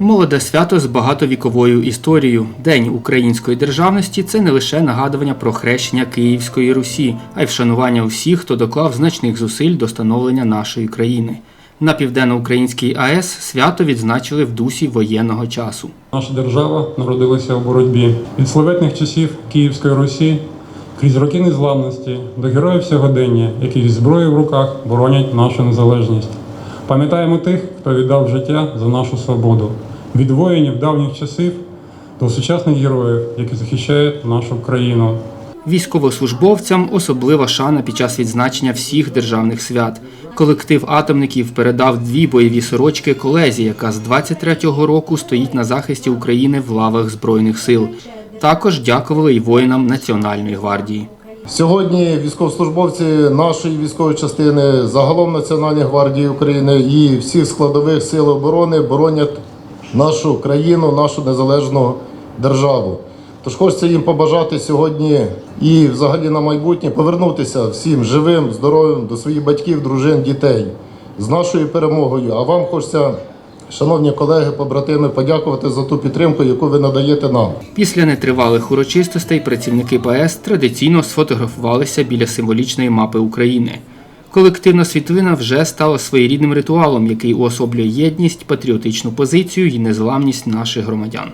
Молоде свято з багатовіковою історією. День української державності це не лише нагадування про хрещення Київської Русі, а й вшанування усіх, хто доклав значних зусиль до становлення нашої країни. На південноукраїнській АЕС свято відзначили в дусі воєнного часу. Наша держава народилася у боротьбі від славетних часів Київської Русі крізь роки незламності до героїв сьогодення, які зі зброєю в руках боронять нашу незалежність. Пам'ятаємо тих, хто віддав життя за нашу свободу, від воїнів давніх часів до сучасних героїв, які захищають нашу країну. Військовослужбовцям особлива шана під час відзначення всіх державних свят. Колектив атомників передав дві бойові сорочки колезі, яка з 23-го року стоїть на захисті України в лавах Збройних сил. Також дякували й воїнам Національної гвардії. Сьогодні військовослужбовці нашої військової частини, загалом Національної гвардії України і всіх складових сил оборони боронять нашу країну, нашу незалежну державу. Тож хочеться їм побажати сьогодні і взагалі на майбутнє повернутися всім живим, здоровим до своїх батьків, дружин, дітей з нашою перемогою. А вам хочеться, шановні колеги, побратими, подякувати за ту підтримку, яку ви надаєте нам. Після нетривалих урочистостей працівники ПАЕС традиційно сфотографувалися біля символічної мапи України. Колективна світлина вже стала своєрідним ритуалом, який уособлює єдність, патріотичну позицію і незламність наших громадян.